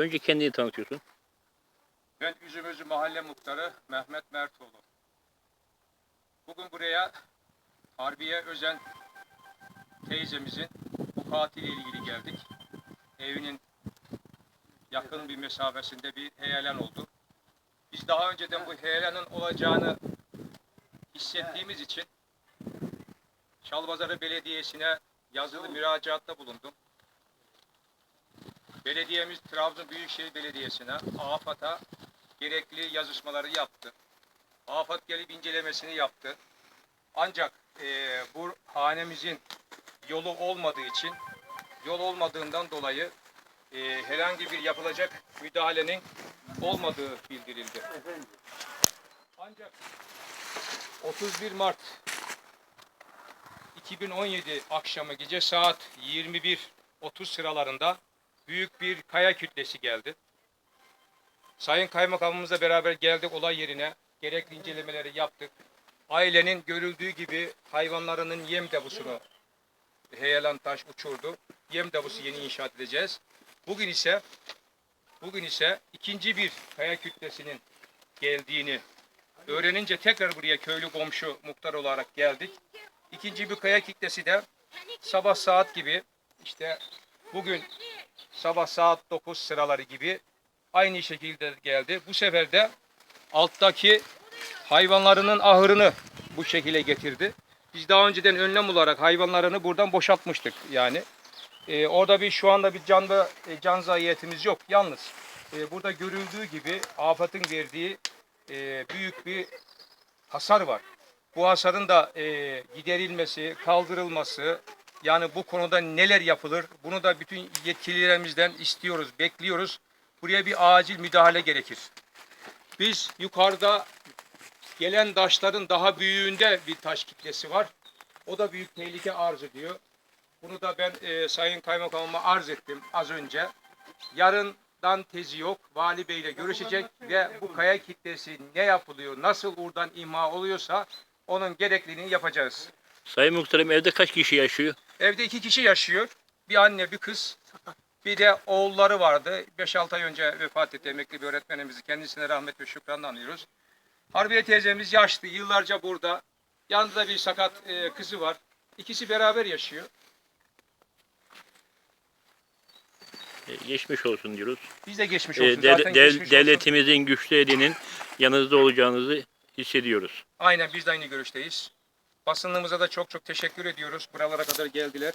Önce kendini tanıtıyorsun. Ben Üzümözü Mahalle Muhtarı Mehmet Mertoğlu. Bugün buraya Harbiye Özen teyzemizin bu katiliyle ilgili geldik. Evinin yakın bir mesafesinde bir heyelan oldu. Biz daha önceden bu heyelanın olacağını hissettiğimiz için Çalpazarı Belediyesi'ne yazılı müracaatta bulundum. Belediyemiz Trabzon Büyükşehir Belediyesi'ne, AFAD'a gerekli yazışmaları yaptı. AFAD gelip incelemesini yaptı. Ancak eee, bu hanemizin yolu olmadığı için, yol olmadığından dolayı eee, herhangi bir yapılacak müdahalenin olmadığı bildirildi. Ancak 31 Mart 2017 akşamı gece saat 21.30 sıralarında büyük bir kaya kütlesi geldi. Sayın Kaymakamımızla beraber geldik olay yerine. Gerekli incelemeleri yaptık. Ailenin görüldüğü gibi hayvanlarının yem deposunu heyelan taş uçurdu. Yem deposu yeni inşaat edeceğiz. Bugün ise bugün ise ikinci bir kaya kütlesinin geldiğini öğrenince tekrar buraya köylü komşu muhtar olarak geldik. İkinci bir kaya kitlesi de sabah saat gibi işte bugün sabah saat 9 sıraları gibi aynı şekilde geldi. Bu sefer de alttaki hayvanlarının ahırını bu şekilde getirdi. Biz daha önceden önlem olarak hayvanlarını buradan boşaltmıştık yani. Ee, orada bir şu anda bir canlı e, can zayiatimiz yok. Yalnız e, burada görüldüğü gibi AFAD'ın verdiği e, büyük bir hasar var. Bu hasarın da e, giderilmesi, kaldırılması, yani bu konuda neler yapılır? Bunu da bütün yetkililerimizden istiyoruz, bekliyoruz. Buraya bir acil müdahale gerekir. Biz yukarıda gelen taşların daha büyüğünde bir taş kitlesi var. O da büyük tehlike arz ediyor. Bunu da ben e, Sayın Kaymakamıma arz ettim az önce. Yarından tezi yok. Vali Bey ile görüşecek ve bu kaya kitlesi ne yapılıyor, nasıl buradan imha oluyorsa onun gerekliliğini yapacağız. Sayın Muhtarım evde kaç kişi yaşıyor? Evde iki kişi yaşıyor. Bir anne, bir kız. Bir de oğulları vardı. 5-6 ay önce vefat etti emekli bir öğretmenimizi. Kendisine rahmet ve şükranla anıyoruz. Harbiye teyzemiz yaşlı, yıllarca burada. Yanında bir sakat e, kızı var. İkisi beraber yaşıyor. E, Geçmiş olsun diyoruz. Biz de geçmiş E, olsun. dev- Zaten dev- geçmiş olsun. devletimizin güçlü elinin yanınızda olacağınızı hissediyoruz. Aynen biz de aynı görüşteyiz. Basınlığımıza da çok çok teşekkür ediyoruz. Buralara kadar geldiler.